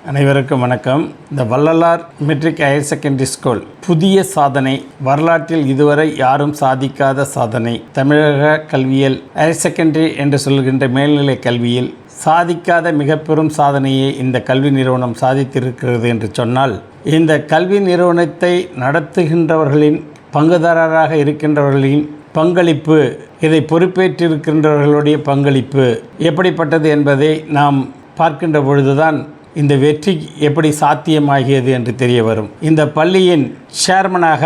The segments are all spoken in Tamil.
அனைவருக்கும் வணக்கம். இந்த Vallalar matric higher secondary school புதிய சாதனை வரலாற்றில் இதுவரை யாரும் சாதிக்காத சாதனை. தமிழக கல்வியில் ஹையர் செகண்டரி என்று சொல்கின்ற மேல்நிலை கல்வியில் சாதிக்காத மிக பெரும் சாதனையை இந்த கல்வி நிறுவனம் சாதித்திருக்கிறது என்று சொன்னால் இந்த கல்வி நிறுவனத்தை நடத்துகின்றவர்களின் பங்குதாரராக இருக்கின்றவர்களின் பங்களிப்பு இதை பொறுப்பேற்றிருக்கின்றவர்களுடைய பங்களிப்பு எப்படிப்பட்டது என்பதை நாம் பார்க்கின்ற பொழுதுதான் இந்த வெற்றி எப்படி சாத்தியமாகியது என்று தெரிய வரும். இந்த பள்ளியின் சேர்மனாக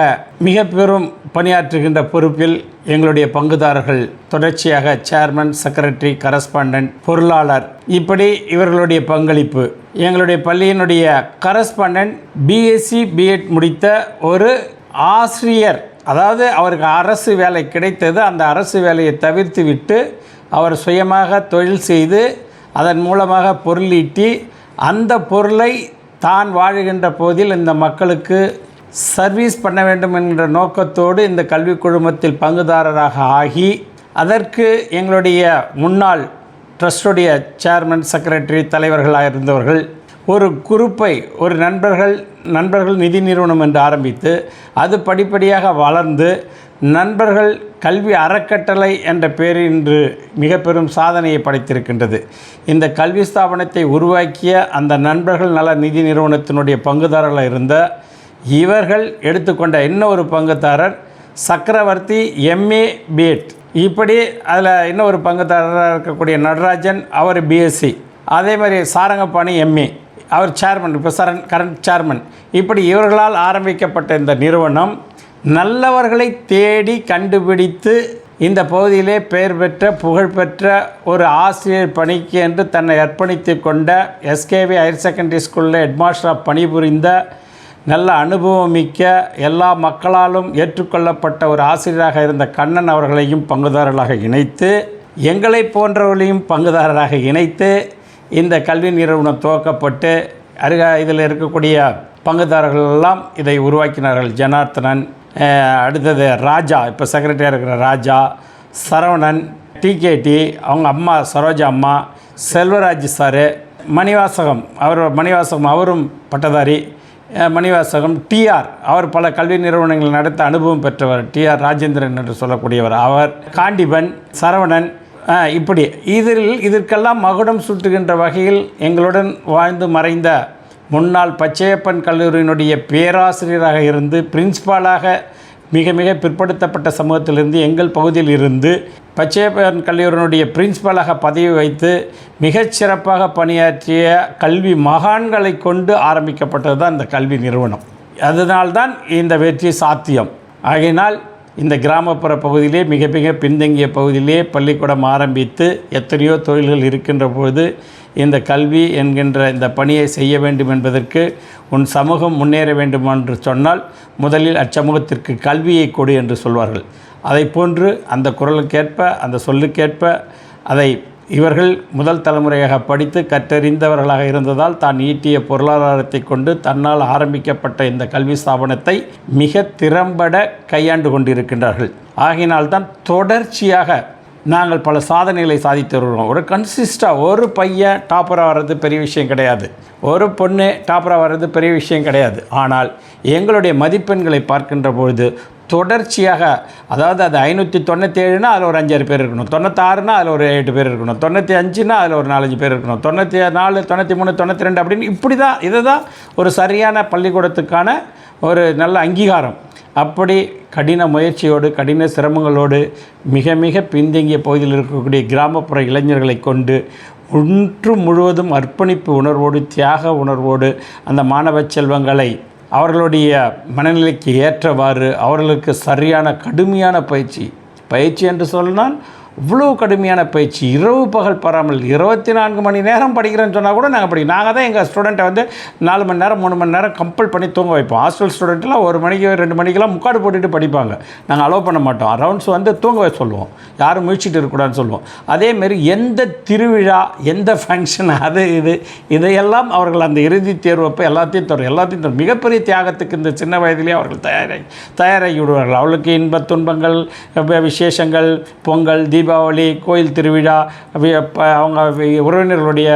மிக பெரும் பணியாற்றுகின்ற பொறுப்பில் எங்களுடைய பங்குதாரர்கள் தொடர்ச்சியாக சேர்மன் செக்ரட்டரி கரஸ்பாண்டன்ட் பொருளாளர் இப்படி இவர்களுடைய பங்களிப்பு. எங்களுடைய பள்ளியினுடைய கரஸ்பாண்டன்ட் பிஎஸ்சி பிஎட் முடித்த ஒரு ஆசிரியர் அதாவது அவருக்கு அரசு வேலை கிடைத்தது. அந்த அரசு வேலையை தவிர்த்து விட்டு அவர் சுயமாக தொழில் செய்து அதன் மூலமாக பொருளீட்டி அந்த பொருளை தான் வாழுகின்ற போதில் இந்த மக்களுக்கு சர்வீஸ் பண்ண வேண்டும் என்கிற நோக்கத்தோடு இந்த கல்வி குழுமத்தில் பங்குதாரராக ஆகி அதற்கு எங்களுடைய முன்னாள் ட்ரஸ்டுடைய சேர்மன் செக்ரட்டரி தலைவர்களாக இருந்தவர்கள் ஒரு குரூப்பை ஒரு நண்பர்கள் நண்பர்கள் நிதி நிறுவனம் என்று ஆரம்பித்து அது படிப்படியாக வளர்ந்து நண்பர்கள் கல்வி அறக்கட்டளை என்ற பெயரில் இன்று மிக பெரும் சாதனையை படைத்திருக்கின்றது. இந்த கல்வி ஸ்தாபனத்தை உருவாக்கிய அந்த நண்பர்கள் நல நிதி நிறுவனத்தினுடைய பங்குதாரர்களாக இருந்த இவர்கள் எடுத்துக்கொண்ட இன்னொரு பங்குதாரர்? சக்கரவர்த்தி எம்ஏ பிஎட் இப்படி அதில் இன்னொரு பங்குதாரராக இருக்கக்கூடிய நடராஜன் அவர் பிஎஸ்சி அதே மாதிரி சாரங்கபாணி எம்ஏ அவர் சேர்மன் இப்போ சரண் கரண்ட் சேர்மன் இப்படி இவர்களால் ஆரம்பிக்கப்பட்ட இந்த நிறுவனம் நல்லவர்களை தேடி கண்டுபிடித்து இந்த பகுதியிலே பெயர் பெற்ற புகழ்பெற்ற ஒரு ஆசிரியர் பணிக்கு என்று தன்னை அர்ப்பணித்து கொண்ட எஸ்கேவி ஹையர் செகண்டரி ஸ்கூலில் ஹெட்மாஸ்டராக பணிபுரிந்த நல்ல அனுபவம் மிக்க எல்லா மக்களாலும் ஏற்றுக்கொள்ளப்பட்ட ஒரு ஆசிரியராக இருந்த கண்ணன் அவர்களையும் பங்குதாரர்களாக இணைத்து எங்களை போன்றவர்களையும் பங்குதாரராக இணைத்து இந்த கல்வி நிறுவனம் துவக்கப்பட்டு அருக இதில் இருக்கக்கூடிய பங்குதாரர்கள் எல்லாம் இதை உருவாக்கினார்கள். ஜனார்த்தனன் அடுத்தது ராஜா இப்போ செக்ரட்டரியாக இருக்கிற ராஜா சரவணன் டிகேடி அவங்க அம்மா சரோஜா அம்மா செல்வராஜ் சாரு மணிவாசகம் அவர் மணிவாசகம் அவரும் பட்டதாரி மணிவாசகம் டிஆர் அவர் பல கல்வி நிறுவனங்கள் நடத்த அனுபவம் பெற்றவர் டிஆர் ராஜேந்திரன் என்று சொல்லக்கூடியவர் அவர் காண்டிபன் சரவணன் இப்படி. இதில் இதற்கெல்லாம் மகுடம் சூட்டுகின்ற வகையில் எங்களுடன் வாழ்ந்து மறைந்த முன்னாள் பச்சையப்பன் கல்லூரியினுடைய பேராசிரியராக இருந்து பிரின்ஸ்பாலாக மிக மிக பிற்படுத்தப்பட்ட சமூகத்திலிருந்து எங்கள் பகுதியில் இருந்து பச்சையப்பன் கல்லூரியினுடைய பிரின்ஸ்பலாக பதவி வைத்து மிகச்சிறப்பாக பணியாற்றிய கல்வி மகான்களை கொண்டு ஆரம்பிக்கப்பட்டது தான் இந்த கல்வி நிறுவனம். அதனால்தான் இந்த வெற்றி சாத்தியம். ஆகையினால் இந்த கிராமப்புற பகுதியிலே மிக மிக பின்தங்கிய பகுதியிலே பள்ளிக்கூடம் ஆரம்பித்து எத்தனையோ தொழில்கள் இருக்கின்ற பொழுது இந்த கல்வி என்கின்ற இந்த பணியை செய்ய வேண்டும் என்பதற்கு உன் சமூகம் முன்னேற வேண்டும் என்று சொன்னால் முதலில் அச்சமூகத்திற்கு கல்வியை கொடு என்று சொல்வார்கள். அதை போன்று அந்த குரலுக்கேற்ப அந்த சொல்லுக்கேற்ப அதை இவர்கள் முதல் தலைமுறையாக படித்து கற்றறிந்தவர்களாக இருந்ததால் தான் ஈட்டிய பொருளாதாரத்தை கொண்டு தன்னால் ஆரம்பிக்கப்பட்ட இந்த கல்வி ஸ்தாபனத்தை மிக திறம்பட கையாண்டு கொண்டிருக்கின்றார்கள். ஆகினால்தான் தொடர்ச்சியாக நாங்கள் பல சாதனைகளை சாதித்து வருகிறோம். ஒரு கன்சிஸ்டாக ஒரு பையன் டாப்பராக வர்றது பெரிய விஷயம் கிடையாது. ஒரு பொண்ணு டாப்பராக வர்றது பெரிய விஷயம் கிடையாது. ஆனால் எங்களுடைய மதிப்பெண்களை பார்க்கின்ற பொழுது தொடர்ச்சியாக அதாவது அது ஐநூற்றி தொண்ணூற்றி அதில் ஒரு அஞ்சாறு பேர் இருக்கணும். தொண்ணூத்தாறுனா அதில் ஒரு எட்டு பேர் இருக்கணும். தொண்ணூற்றி அஞ்சுனா அதில் ஒரு நாலஞ்சு பேர் இருக்கணும். தொண்ணூற்றி நாலு தொண்ணூற்றி மூணு தொண்ணூற்றி ரெண்டு அப்படின்னு இப்படி தான் இதை தான் ஒரு சரியான பள்ளிக்கூடத்துக்கான ஒரு நல்ல அங்கீகாரம். அப்படி கடின முயற்சியோடு கடின சிரமங்களோடு மிக மிக பின்தங்கிய பகுதியில் இருக்கக்கூடிய கிராமப்புற இளைஞர்களை கொண்டு ஒன்று முழுவதும் அர்ப்பணிப்பு உணர்வோடு தியாக உணர்வோடு அந்த மாணவ செல்வங்களை அவர்களுடைய மனநிலைக்கு ஏற்றவாறு அவர்களுக்கு சரியான கடுமையான பயிற்சி. பயிற்சி என்று சொன்னால் இவ்வளோ கடுமையான பயிற்சி இரவு பகல் பராமல் இருபத்தி நான்கு மணி நேரம் படிக்கிறேன்னு சொன்னால் கூட நாங்கள் படி நாங்கள் தான் எங்கள் ஸ்டூடெண்ட்டை வந்து நாலு மணி நேரம் மூணு மணி நேரம் கம்பல் பண்ணி தூங்க வைப்போம். ஹாஸ்டல் ஸ்டூடெண்ட்லாம் ஒரு மணிக்கு ரெண்டு மணிக்கெல்லாம் முக்காடு போட்டுட்டு படிப்பாங்க. நாங்கள் அலோவ் பண்ண மாட்டோம். ரவுண்ட்ஸ் வந்து தூங்க வை சொல்லுவோம். யாரும் முயற்சிட்டு இருக்கக்கூடாதுன்னு சொல்லுவோம். அதேமாரி எந்த திருவிழா எந்த ஃபங்க்ஷன் அது இது இதையெல்லாம் அவர்கள் அந்த இறுதித் தேர்வப்போ எல்லாத்தையும் தரும். எல்லாத்தையும் தரும். மிகப்பெரிய தியாகத்துக்கு இந்த சின்ன வயதிலே அவர்கள் தயாராகி தயாராகி விடுவார்கள். அவளுக்கு இன்பத் துன்பங்கள் விசேஷங்கள் பொங்கல் தீபாவளி கோயில் திருவிழா அவங்க உறவினர்களுடைய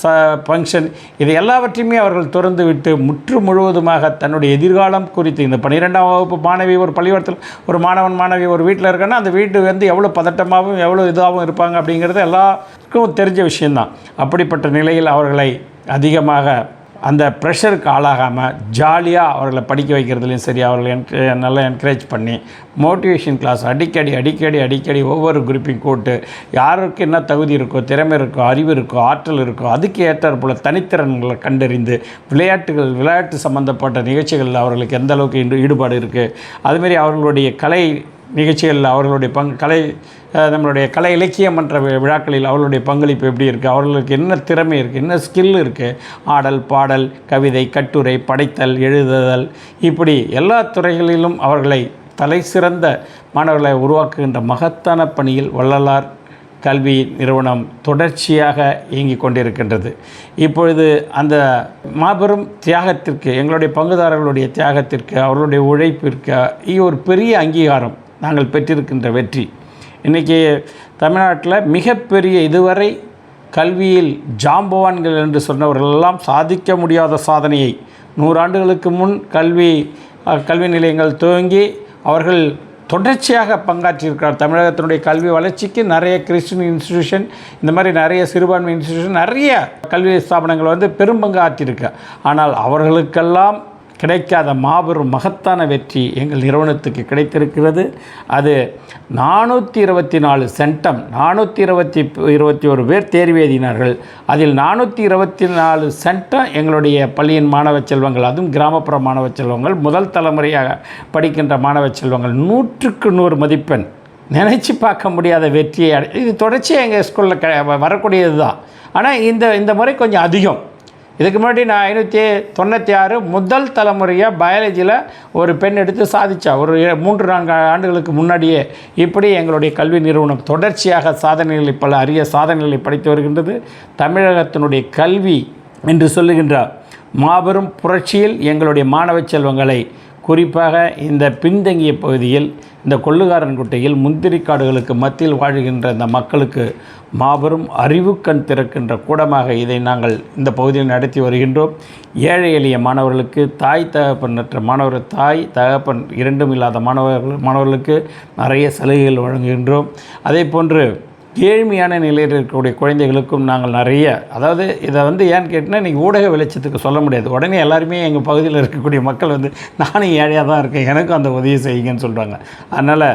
ச ஃபங்க்ஷன் இது எல்லாவற்றையுமே அவர்கள் திறந்து விட்டு முற்று முழுவதுமாக தன்னுடைய எதிர்காலம் குறித்து இந்த பன்னிரெண்டாம் வகுப்பு மாணவி ஒரு பள்ளிக்கூடத்தில் ஒரு மாணவன் மாணவி ஒரு வீட்டில் இருக்கான்னா அந்த வீட்டு வந்து எவ்வளோ பதட்டமாகவும் எவ்வளோ இதாகவும் இருப்பாங்க அப்படிங்கிறது எல்லாருக்கும் தெரிஞ்ச விஷயந்தான் அப்படிப்பட்ட நிலையில் அவர்களை அதிகமாக அந்த ப்ரெஷருக்கு ஆளாகாமல் ஜாலியாக அவர்களை படிக்க வைக்கிறதுலையும் சரி அவர்களை என்கரே நல்லா என்கரேஜ் பண்ணி மோட்டிவேஷன் கிளாஸ் அடிக்கடி அடிக்கடி அடிக்கடி ஒவ்வொரு குரூப்பையும் கூட்டு யாருக்கு என்ன தகுதி இருக்கோ திறமை இருக்கோ அறிவு இருக்கோ ஆற்றல் இருக்கோ அதுக்கு ஏற்றாற் போல் தனித்திறன்களை கண்டறிந்து விளையாட்டுகள் விளையாட்டு சம்மந்தப்பட்ட நிகழ்ச்சிகளில் அவர்களுக்கு எந்த அளவுக்கு ஈடுபாடு இருக்குது அதுமாரி அவர்களுடைய கலை நிகழ்ச்சிகளில் அவர்களுடைய பங் கலை நம்மளுடைய கலை இலக்கியம் என்ற விழாக்களில் அவர்களுடைய பங்களிப்பு எப்படி இருக்குது அவர்களுக்கு என்ன திறமை இருக்குது என்ன ஸ்கில் இருக்குது ஆடல் பாடல் கவிதை கட்டுரை படைத்தல் எழுதுதல் இப்படி எல்லா துறைகளிலும் அவர்களை தலை சிறந்த மாணவர்களை உருவாக்குகின்ற மகத்தான பணியில் வள்ளலார் கல்வி நிறுவனம் தொடர்ச்சியாக இயங்கிக் கொண்டிருக்கின்றது. இப்பொழுது அந்த மாபெரும் தியாகத்திற்கு எங்களுடைய பங்குதாரர்களுடைய தியாகத்திற்கு அவர்களுடைய உழைப்பிற்கு ஒரு பெரிய அங்கீகாரம் நாங்கள் பெற்றிருக்கின்ற வெற்றி. இன்றைக்கி தமிழ்நாட்டில் மிகப்பெரிய இதுவரை கல்வியில் ஜாம்பவான்கள் என்று சொன்னவர்களெல்லாம் சாதிக்க முடியாத சாதனையை நூறாண்டுகளுக்கு முன் கல்வி கல்வி நிலையங்கள் துவங்கி அவர்கள் தொடர்ச்சியாக பங்காற்றியிருக்கிறார். தமிழகத்தினுடைய கல்வி வளர்ச்சிக்கு நிறைய கிறிஸ்டின் இன்ஸ்டிடியூஷன் இந்த மாதிரி நிறைய சிறுபான்மை இன்ஸ்டிடியூஷன் நிறைய கல்வி ஸ்தாபனங்கள் வந்து பெரும்பங்கு ஆற்றியிருக்கு ஆனால் அவர்களுக்கெல்லாம் கிடைக்காத மாபெரும் மகத்தான வெற்றி எங்கள் நிறுவனத்துக்கு கிடைத்திருக்கிறது. அது நானூற்றி இருபத்தி நாலு சென்டம் நானூற்றி இருபத்தி இருபத்தி ஒரு பேர் தேர்வு எழுதினார்கள் அதில் நானூற்றி இருபத்தி நாலு சென்டம் எங்களுடைய பள்ளியின் மாணவ செல்வங்கள் அதுவும் கிராமப்புற மாணவ செல்வங்கள் முதல் தலைமுறையாக படிக்கின்ற மாணவ செல்வங்கள். நூற்றுக்கு நூறு மதிப்பெண். நினச்சி பார்க்க முடியாத வெற்றியை இது தொடர்ச்சியாக எங்கள் ஸ்கூலில் க வரக்கூடியது தான் ஆனால் இந்த இந்த முறை கொஞ்சம் அதிகம். இதுக்கு முன்னாடி நான் ஐநூற்றி தொண்ணூற்றி ஆறு முதல் தலைமுறையாக பயாலஜியில் ஒரு பெண் எடுத்து சாதித்தா ஒரு மூன்று நான்கு ஆண்டுகளுக்கு முன்னாடியே இப்படி எங்களுடைய கல்வி நிறுவனம் தொடர்ச்சியாக சாதனைகளை பல அரிய சாதனைகளை படைத்து வருகின்றது. தமிழகத்தினுடைய கல்வி என்று சொல்லுகின்ற மாபெரும் புரட்சியில் எங்களுடைய மாணவ செல்வங்களை குறிப்பாக இந்த பின்தங்கிய பகுதியில் இந்த கொள்ளுகாரன் குட்டையில் முந்திரி காடுகளுக்கு மத்தியில் வாழ்கின்ற இந்த மக்களுக்கு மாபெரும் அறிவுக்கண் திறக்கின்ற கூடமாக இதை நாங்கள் இந்த பகுதியில் நடத்தி வருகின்றோம். ஏழை எளிய மாணவர்களுக்கு தாய் தகப்பனற்ற மாணவர் தாய் தகப்பன் இரண்டும் இல்லாத மாணவர்கள் மாணவர்களுக்கு நிறைய சலுகைகள் வழங்குகின்றோம். அதே போன்று ஏழ்மையான நிலையில் இருக்கக்கூடிய குழந்தைகளுக்கும் நாங்கள் நிறைய அதாவது இதை வந்து ஏன்னு கேட்டினா நீங்கள் ஊடக வெளிச்சத்துக்கு சொல்ல முடியாது. உடனே எல்லாருமே எங்கள் பகுதியில் இருக்கக்கூடிய மக்கள் வந்து நானும் ஏழையாக தான் இருக்கேன் எனக்கும் அந்த உதவி செய்யுங்கன்னு சொல்கிறாங்க அதனால்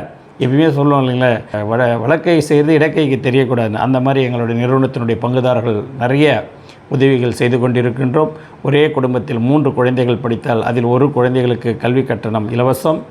எப்பயுமே சொல்லுவோம் இல்லைங்களா வட வழக்கை செய்து இடக்கைக்கு தெரியக்கூடாது. அந்த மாதிரி எங்களுடைய நிறுவனத்தினுடைய பங்குதாரர்கள் நிறைய உதவிகள் செய்து கொண்டிருக்கின்றோம். ஒரே குடும்பத்தில் மூன்று குழந்தைகள் படித்தால் அதில் ஒரு குழந்தைகளுக்கு கல்வி கட்டணம் இலவசம்.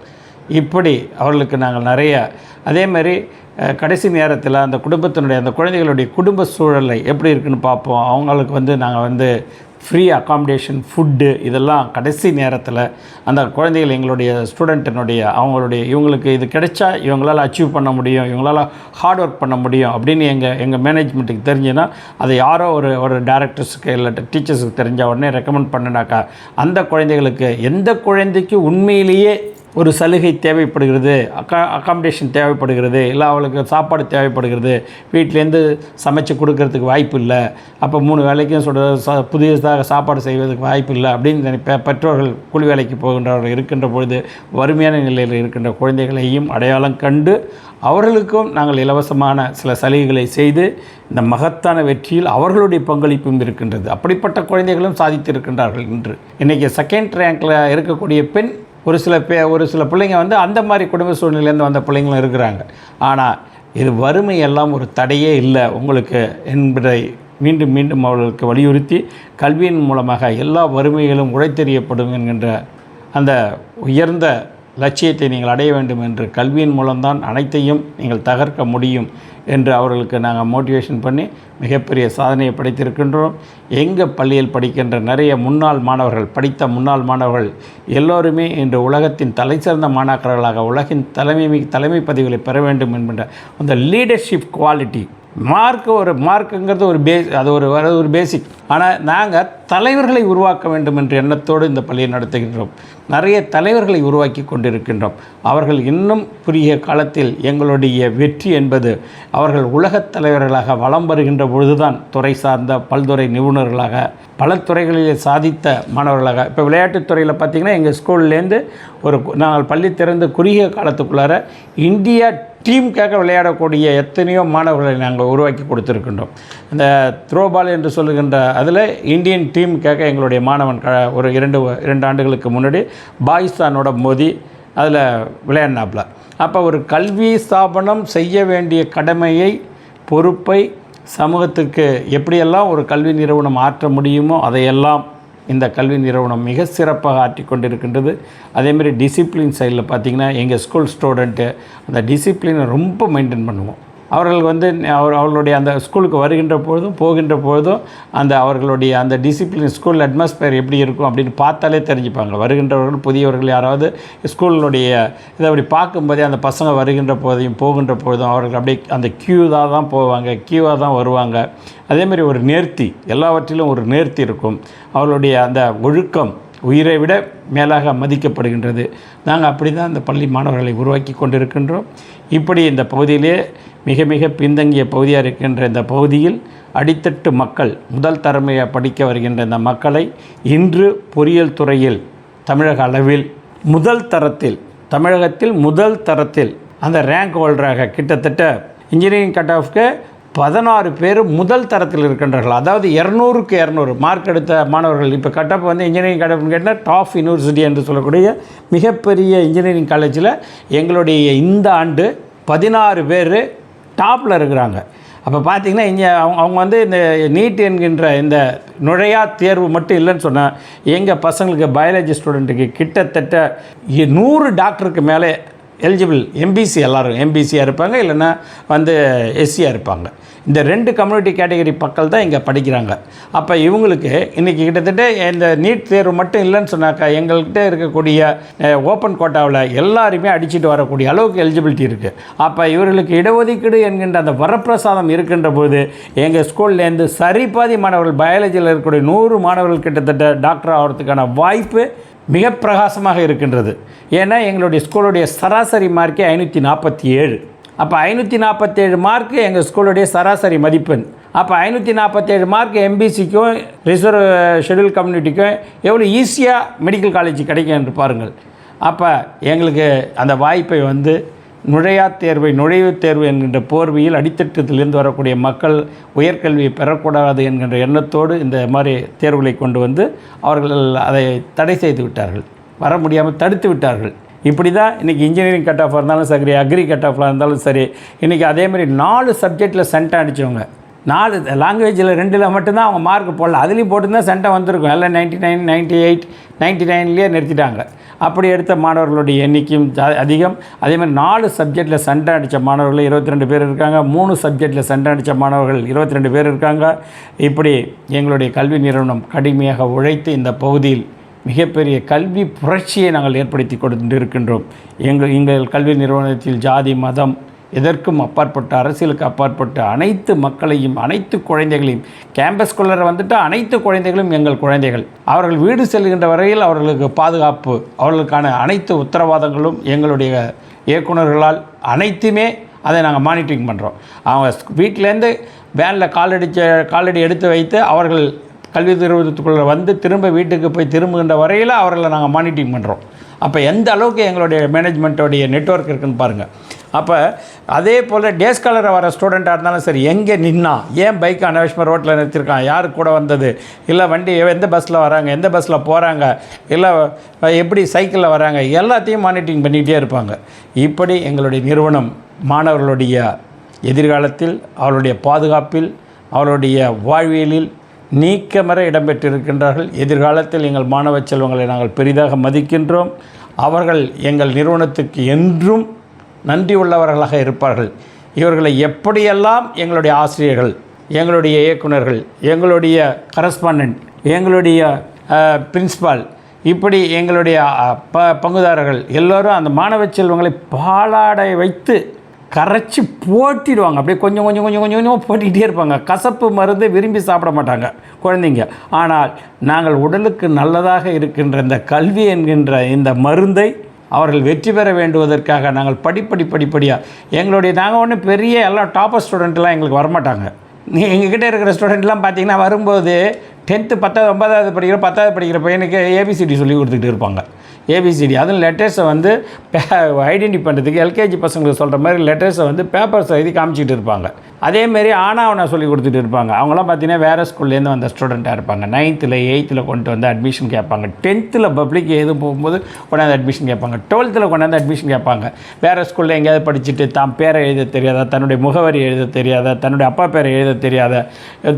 இப்படி அவர்களுக்கு நாங்கள் நிறைய அதே மாதிரி கடைசி நேரத்தில் அந்த குடும்பத்தினுடைய அந்த குழந்தைகளுடைய குடும்ப சூழலை எப்படி இருக்குன்னு பார்ப்போம். அவங்களுக்கு வந்து நாங்கள் வந்து ஃப்ரீ அக்காமடேஷன் ஃபுட்டு இதெல்லாம் கடைசி நேரத்தில் அந்த குழந்தைகள் எங்களுடைய ஸ்டூடெண்ட்டினுடைய அவங்களுடைய இவங்களுக்கு இது கிடைச்சா இவங்களால் அச்சீவ் பண்ண முடியும் இவங்களால் ஹார்ட் ஒர்க் பண்ண முடியும் அப்படின்னு எங்கள் எங்கள் மேனேஜ்மெண்ட்டுக்கு தெரிஞ்சுன்னா அதை யாரோ ஒரு ஒரு டேரக்டர்ஸுக்கு இல்லை டீச்சர்ஸுக்கு தெரிஞ்ச உடனே ரெக்கமெண்ட் பண்ணினாக்கா அந்த குழந்தைகளுக்கு எந்த குழந்தைக்கு உண்மையிலேயே ஒரு சலுகை தேவைப்படுகிறது அக்கா அக்காமடேஷன் தேவைப்படுகிறது இல்லை அவளுக்கு சாப்பாடு தேவைப்படுகிறது வீட்டிலேருந்து சமைச்சு கொடுக்கறதுக்கு வாய்ப்பு இல்லை அப்போ மூணு வேலைக்கும் சொல்கிற சா புதியதாக சாப்பாடு செய்வதற்கு வாய்ப்பு இல்லை அப்படின்னு நினைப்ப பெற்றோர்கள் கூலி வேலைக்கு போகின்றவர்கள் இருக்கின்ற பொழுது வறுமையான நிலையில் இருக்கின்ற குழந்தைகளையும் அடையாளம் கண்டு அவர்களுக்கும் நாங்கள் இலவசமான சில சலுகைகளை செய்து இந்த மகத்தான வெற்றியில் அவர்களுடைய பங்களிப்பும் இருக்கின்றது. அப்படிப்பட்ட குழந்தைகளும் சாதித்திருக்கின்றார்கள் இன்று. இன்றைக்கி செகண்ட் ரேங்க்கில் இருக்கக்கூடிய பெண் ஒரு சில பே ஒரு சில பிள்ளைங்க வந்து அந்த மாதிரி குடும்ப சூழ்நிலையிலேருந்து வந்த பிள்ளைங்களும் இருக்கிறாங்க. ஆனால் இது வறுமை எல்லாம் ஒரு தடையே இல்லை. உங்களுக்கு என்பதை மீண்டும் மீண்டும் அவர்களுக்கு வலியுறுத்தி கல்வியின் மூலமாக எல்லா வறுமைகளும் உழைத்தெறியப்படும் என்கின்ற அந்த உயர்ந்த லட்சியத்தை நீங்கள் அடைய வேண்டும் என்று கல்வியின் மூலம்தான் அனைத்தையும் நீங்கள் தகர்க்க முடியும். என்று அவர்களுக்கு நாங்கள் மோட்டிவேஷன் பண்ணி மிகப்பெரிய சாதனையை படைத்திருக்கின்றோம். எங்கள் பள்ளியில் படிக்கின்ற நிறைய முன்னாள் மாணவர்கள் படித்த முன்னாள் மாணவர்கள் எல்லோருமே இன்று உலகத்தின் தலை சிறந்த மாணாக்கர்களாக உலகின் தலைமை தலைமை பதவிகளை பெற வேண்டும் என்கின்ற அந்த லீடர்ஷிப் குவாலிட்டி மார்க் ஒரு மார்க்குங்கிறது ஒரு பேஸ் அது ஒரு அது ஒரு பேசிக் ஆனால் நாங்கள் தலைவர்களை உருவாக்க வேண்டும் என்ற எண்ணத்தோடு இந்த பள்ளியை நடத்துகின்றோம். நிறைய தலைவர்களை உருவாக்கி கொண்டிருக்கின்றோம். அவர்கள் இன்னும் குறுகிய காலத்தில் எங்களுடைய வெற்றி என்பது அவர்கள் உலகத் தலைவர்களாக வலம் வருகின்ற பொழுதுதான் துறை சார்ந்த பல்துறை நிபுணர்களாக பல துறைகளிலே சாதித்த மாணவர்களாக. இப்போ விளையாட்டுத் துறையில் பார்த்திங்கன்னா எங்கள் ஸ்கூல்லேருந்து ஒரு நாங்கள் பள்ளி திறந்து குறுகிய காலத்துக்குள்ளார இந்தியா டீமுக்காக விளையாடக்கூடிய எத்தனையோ மாணவர்களை நாங்கள் உருவாக்கி கொடுத்துருக்கின்றோம். இந்த த்ரோபால் என்று சொல்லுகின்ற அதில் இந்தியன் டீமுக்காக எங்களுடைய மாணவன் க ஒரு இரண்டு இரண்டு ஆண்டுகளுக்கு முன்னாடி பாகிஸ்தானோட மோதி அதில் விளையாடினாப்புல அப்போ ஒரு கல்வி ஸ்தாபனம் செய்ய வேண்டிய கடமையை பொறுப்பை சமூகத்துக்கு எப்படியெல்லாம் ஒரு கல்வி நிறுவனம் ஆற்ற முடியுமோ அதையெல்லாம் இந்த கல்வி நிறுவனம் மிக சிறப்பாக ஆற்றி கொண்டிருக்கின்றது. அதேமாதிரி டிசிப்ளின் சைடில் பார்த்திங்கன்னா எங்கள் ஸ்கூல் ஸ்டூடெண்ட்டு அந்த டிசிப்ளினை ரொம்ப மெயின்டைன் பண்ணுவோம். அவர்கள் வந்து அவர் அவர்களுடைய அந்த ஸ்கூலுக்கு வருகின்ற பொழுதும் போகின்ற பொழுதும் அந்த அவர்களுடைய அந்த டிசிப்ளின் ஸ்கூல் அட்மாஸ்பியர் எப்படி இருக்கும் அப்படின்னு பார்த்தாலே தெரிஞ்சுப்பாங்க. வருகின்றவர்கள் புதியவர்கள் யாராவது ஸ்கூலினுடைய இதை அப்படி பார்க்கும்போதே அந்த பசங்க வருகின்ற போதையும் போகின்ற பொழுதும் அவர்கள் அப்படியே அந்த க்யூவாக தான் போவாங்க. க்யூவாக தான் வருவாங்க. அதேமாதிரி ஒரு நேர்த்தி எல்லாவற்றிலும் ஒரு நேர்த்தி இருக்கும். அவர்களுடைய அந்த ஒழுக்கம் உயிரை விட மேலாக மதிக்கப்படுகின்றது. நாங்கள் அப்படி தான் இந்த பள்ளி மாணவர்களை உருவாக்கி கொண்டிருக்கின்றோம். இப்படி இந்த பகுதியிலே மிக மிக பின்தங்கிய பகுதியாக இருக்கின்ற இந்த பகுதியில் அடித்தட்டு மக்கள் முதல் தரமையை படிக்க வருகின்ற இந்த மக்களை இன்று பொறியியல் துறையில் தமிழக அளவில் முதல் தரத்தில் தமிழகத்தில் முதல் தரத்தில் அந்த ரேங்க் ஹோல்டராக கிட்டத்தட்ட இன்ஜினியரிங் கட் ஆஃப்க்கு பதினாறு பேர் முதல் தரத்தில் இருக்கின்றார்கள். அதாவது இரநூறுக்கு இரநூறு. மார்க் எடுத்த மாணவர்கள். இப்போ கட்டப் வந்து இன்ஜினியரிங் கட்டப்னு கேட்டால் டாப் யூனிவர்சிட்டி என்று சொல்லக்கூடிய மிகப்பெரிய இன்ஜினியரிங் காலேஜில் எங்களுடைய இந்த ஆண்டு பதினாறு பேர் டாப்பில் இருக்கிறாங்க. அப்போ பார்த்தீங்கன்னா இங்கே அவங்க அவங்க வந்து இந்த நீட் என்கின்ற இந்த நுழையா தேர்வு மட்டும் இல்லைன்னு சொன்னால் எங்கள் பசங்களுக்கு பயாலஜி ஸ்டூடெண்ட்டுக்கு கிட்டத்தட்ட நூறு டாக்டருக்கு மேலே எலிஜிபிள் எம்பிசி எல்லோரும் எம்பிசியாக இருப்பாங்க இல்லைன்னா வந்து எஸ்சியாக இருப்பாங்க. இந்த ரெண்டு கம்யூனிட்டி கேட்டகரி மக்கள் தான் இங்கே படிக்கிறாங்க. அப்போ இவங்களுக்கு இன்றைக்கி கிட்டத்தட்ட இந்த நீட் தேர்வு மட்டும் இல்லைன்னு சொன்னாக்கா எங்கள்கிட்ட இருக்கக்கூடிய ஓப்பன் கோட்டாவில் எல்லாருமே அடிச்சுட்டு வரக்கூடிய அளவுக்கு எலிஜிபிலிட்டி இருக்குது அப்போ இவர்களுக்கு இடஒதுக்கீடு என்கின்ற அந்த வரப்பிரசாதம் இருக்கின்ற போது எங்கள் ஸ்கூல்லேருந்து சரிபாதி மாணவர்கள் பயாலஜியில் இருக்கக்கூடிய நூறு மாணவர்கள் கிட்டத்தட்ட டாக்டர் ஆகிறதுக்கான வாய்ப்பு மிக பிரகாசமாக இருக்கின்றது. ஏன்னா எங்களுடைய ஸ்கூலுடைய சராசரி மார்க்கே ஐநூற்றி நாற்பத்தி ஏழு அப்போ ஐநூற்றி நாற்பத்தேழு மார்க்கு எங்கள் ஸ்கூலுடைய சராசரி மதிப்பெண். அப்போ ஐநூற்றி நாற்பத்தேழு மார்க் எம்பிசிக்கும் ரிசர்வ் ஷெட்யூல் கம்யூனிட்டிக்கும் எவ்வளோ ஈஸியாக மெடிக்கல் காலேஜ் கிடைக்கும் என்று பாருங்கள். அப்போ எங்களுக்கு அந்த வாய்ப்பை வந்து நுழையாத் தேர்வை நுழைவுத் தேர்வு என்கின்ற போர்வையில் அடித்தட்டத்திலிருந்து வரக்கூடிய மக்கள் உயர்கல்வியை பெறக்கூடாது என்கின்ற எண்ணத்தோடு இந்த மாதிரி தேர்வுகளை கொண்டு வந்து அவர்கள் அதை தடை செய்து விட்டார்கள். வர முடியாமல் தடுத்து விட்டார்கள். இப்படி தான் இன்றைக்கி இன்ஜினியரிங் கட் ஆஃபாக இருந்தாலும் சரி அக்ரி கட் ஆஃபாக இருந்தாலும் சரி இன்றைக்கி அதேமாதிரி நாலு சப்ஜெக்டில் சென்டம் அடித்தவங்க நாலு லாங்குவேஜில் ரெண்டில் மட்டும்தான் அவங்க மார்க் போடல. அதுலேயும் போட்டுருந்தா சென்டம் வந்திருக்கும். எல்லாம் ninety nine ninety eight ninety நைன்லேயே நிறுத்திட்டாங்க. அப்படி எடுத்த மாணவர்களுடைய எண்ணிக்கையும் ஜா- அதிகம். அதே மாதிரி நாலு சப்ஜெக்டில் சண்டை அடித்த மாணவர்கள் இருபத்தி ரெண்டு பேர் இருக்காங்க. மூணு சப்ஜெக்டில் சண்டை அடித்த மாணவர்கள் இருபத்தி ரெண்டு பேர் இருக்காங்க. இப்படி எங்களுடைய கல்வி நிறுவனம் கடுமையாக உழைத்து இந்த பகுதியில் மிகப்பெரிய கல்வி புரட்சியை நாங்கள் ஏற்படுத்தி கொண்டு இருக்கின்றோம் எங்கள் எங்கள் கல்வி நிறுவனத்தில் ஜாதி மதம் எதற்கும் அப்பாற்பட்ட அரசியலுக்கு அப்பாற்பட்ட அனைத்து மக்களையும் அனைத்து குழந்தைகளையும் கேம்பஸ்குள்ளே வந்துட்டு அனைத்து குழந்தைகளும் எங்கள் குழந்தைகள். அவர்கள் வீடு செல்கின்ற வரையில் அவர்களுக்கு பாதுகாப்பு அவர்களுக்கான அனைத்து உத்தரவாதங்களும் எங்களுடைய இயக்குனர்களால் அனைத்துமே அதை நாங்கள் மானிட்டரிங் பண்ணுறோம் அவங்க வீட்டிலேருந்து வேனில் காலடிச்ச காலடி எடுத்து வைத்து அவர்கள் கல்வி நிறுவனத்துக்குள்ளே வந்து திரும்ப வீட்டுக்கு போய் திரும்புகின்ற வரையில் அவர்களை நாங்கள் மானிட்டரிங் பண்ணுறோம் அப்போ எந்த அளவுக்கு எங்களுடைய மேனேஜ்மெண்ட்டோடைய நெட்வொர்க் இருக்குதுன்னு பாருங்கள் அப்போ அதே போல் டேஸ்காலரை வர ஸ்டூடெண்ட்டாக இருந்தாலும் சரி எங்கே நின்னா? ஏன் பைக் அனாவசியமாக ரோட்டில் நிறுத்திருக்கான்? யார் கூட வந்தது? இல்லை வண்டி எந்த பஸ்ஸில் வராங்க? எந்த பஸ்ஸில் போகிறாங்க இல்லை எப்படி சைக்கிளில் வராங்க? எல்லாத்தையும் மானிட்டரிங் பண்ணிக்கிட்டே இருப்பாங்க. இப்படி எங்களுடைய நிறுவனம் மாணவர்களுடைய எதிர்காலத்தில் அவளுடைய பாதுகாப்பில் அவளுடைய வாழ்வியலில் நீக்கமர இடம்பெற்றிருக்கின்றார்கள். எதிர்காலத்தில் எங்கள் மாணவ செல்வங்களை நாங்கள் பெரிதாக மதிக்கின்றோம். அவர்கள் எங்கள் நிறுவனத்துக்கு என்றும் நன்றி உள்ளவர்களாக இருப்பார்கள். இவர்களை எப்படியெல்லாம் எங்களுடைய ஆசிரியர்கள் எங்களுடைய இயக்குனர்கள் எங்களுடைய கரஸ்பாண்டன்ட் எங்களுடைய பிரின்சிபால் இப்படி எங்களுடைய ப பங்குதாரர்கள் எல்லோரும் அந்த மாணவ செல்வங்களை பாலாடை வைத்து கரைச்சி போட்டிடுவாங்க. அப்படியே கொஞ்சம் கொஞ்சம் கொஞ்சம் கொஞ்சம் கொஞ்சமாக போட்டிகிட்டே இருப்பாங்க. கசப்பு மருந்து விரும்பி சாப்பிட மாட்டாங்க குழந்தைங்க. ஆனால் நாங்கள் உடலுக்கு நல்லதாக இருக்கின்ற இந்த கல்வி என்கின்ற இந்த மருந்தை அவர்கள் வெற்றி பெற வேண்டுவதற்காக நாங்கள் படிப்படி படிப்படியாக எங்களுடைய நாங்கள் ஒன்றும் பெரிய எல்லாம் டாப்பர் ஸ்டூடெண்ட்லாம் எங்களுக்கு வரமாட்டாங்க. நீ எங்ககிட்ட இருக்கிற ஸ்டூடெண்ட்லாம் பார்த்தீங்கன்னா வரும்போது டென்த்து பத்தாவது ஒன்பதாவது படிக்கிற பத்தாவது படிக்கிற பையனுக்கு ஏபிசிடி சொல்லி கொடுத்துட்டு இருப்பாங்க. ஏபிசிடி அதுவும் லெட்டர்ஸை வந்து ஐடென்டி பண்ணுறதுக்கு எல்கேஜி பசங்களுக்கு சொல்கிற மாதிரி லெட்டர்ஸை வந்து பேப்பர்ஸ் எழுதி காமிச்சிட்டு இருப்பாங்க. அதேமாரி ஆனாவனை சொல்லி கொடுத்துட்டு இருப்பாங்க. அவங்களாம் பார்த்தீங்கன்னா வேறு ஸ்கூல்லேருந்து வந்த ஸ்டூடெண்ட்டாக இருப்பாங்க. நைன்த்தில் எயித்தில் கொண்டு வந்து அட்மிஷன் கேட்பாங்க. டென்த்தில் பப்ளிக் எது போகும்போது கொண்டாந்து அட்மிஷன் கேட்பாங்க. டுவெல்த்தில் கொண்டாந்து அட்மிஷன் கேட்பாங்க. வேறு ஸ்கூலில் எங்கேயாவது படிச்சுட்டு தான் பேரை எழுத தெரியாதா தன்னுடைய முகவரி எழுத தெரியாதா தன்னுடைய அப்பா பேரை எழுத தெரியாத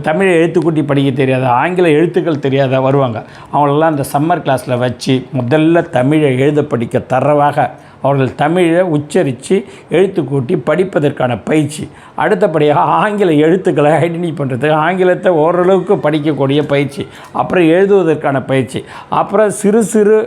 தமிழ் எழுத்துக்கூட்டி படிக்க தெரியாத ஆங்கில எழுத்துக்கள் தெரியாத வருவாங்க. அவங்களெல்லாம் அந்த சம்மர் கிளாஸில் வச்சு முதல்ல தமிழை எழுத படிக்க தரவாக அவர்கள் தமிழை உச்சரித்து எழுத்து கூட்டி படிப்பதற்கான பயிற்சி. அடுத்தபடியாக ஆங்கில எழுத்துக்களை ஐடென்டி பண்ணுறதுக்கு ஆங்கிலத்தை ஓரளவுக்கு படிக்கக்கூடிய பயிற்சி. அப்புறம் எழுதுவதற்கான பயிற்சி. அப்புறம் சிறு சிறு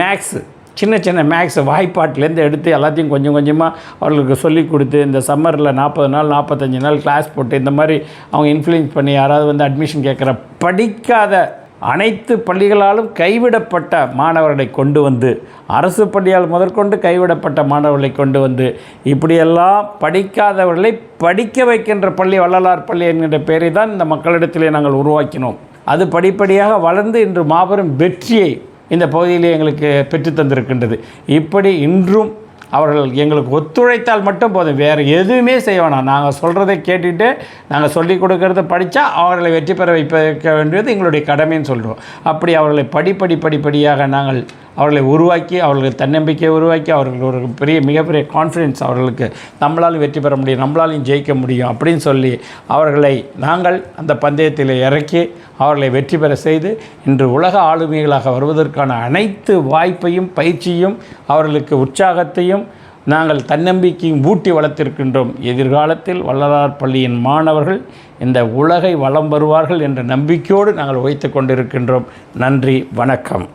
மேக்ஸு சின்ன சின்ன மேக்ஸ் வாய்ப்பாட்டிலேருந்து எடுத்து எல்லாத்தையும் கொஞ்சம் கொஞ்சமாக அவர்களுக்கு சொல்லி கொடுத்து இந்த சம்மரில் நாற்பது நாள் நாற்பத்தஞ்சு நாள் கிளாஸ் போட்டு இந்த மாதிரி அவங்க இன்ஃப்ளூயன்ஸ் பண்ணி யாராவது வந்து அட்மிஷன் கேட்குற படிக்காத அனைத்து பள்ளிகளாலும் கைவிடப்பட்ட மாணவர்களை கொண்டு வந்து அரசு பள்ளியால் முதற்கொண்டு கைவிடப்பட்ட மாணவர்களை கொண்டு வந்து இப்படியெல்லாம் படிக்காதவர்களை படிக்க வைக்கின்ற பள்ளி வள்ளலார் பள்ளி என்கின்ற பெயரை தான் இந்த மக்களிடத்திலே நாங்கள் உருவாக்கினோம். அது படிப்படியாக வளர்ந்து இன்று மாபெரும் வெற்றியை இந்த பகுதியிலே எங்களுக்கு பெற்று தந்திருக்கின்றது இப்படி இன்றும் அவர்கள் எங்களுக்கு ஒத்துழைத்தால் மட்டும் போதும். வேறு எதுவுமே செய்ய வேணாம். நாங்கள் சொல்கிறதை கேட்டுட்டு நாங்கள் சொல்லி கொடுக்கறத படித்தா அவர்களை வெற்றி பெற வைக்க வேண்டியது எங்களுடைய கடமைன்னு சொல்கிறோம் அப்படி அவர்களை படிப்படி படிப்படியாக நாங்கள் அவர்களை உருவாக்கி அவர்களுக்கு தன்னம்பிக்கையை உருவாக்கி அவர்களுக்கு ஒரு பெரிய மிகப்பெரிய கான்ஃபிடென்ஸ் அவர்களுக்கு நம்மளாலும் வெற்றி பெற முடியும் நம்மளாலையும் ஜெயிக்க முடியும் அப்படின்னு சொல்லி அவர்களை நாங்கள் அந்த பந்தயத்தில் இறக்கி அவர்களை வெற்றி பெற செய்து இன்று உலக ஆளுமைகளாக வருவதற்கான அனைத்து வாய்ப்பையும் பயிற்சியும் அவர்களுக்கு உற்சாகத்தையும் நாங்கள் தன்னம்பிக்கையும் ஊட்டி வளர்த்திருக்கின்றோம். எதிர்காலத்தில் வள்ளலார் பள்ளியின் மாணவர்கள் இந்த உலகை வலம் வருவார்கள் என்ற நம்பிக்கையோடு நாங்கள் வைத்து கொண்டிருக்கின்றோம். நன்றி வணக்கம்.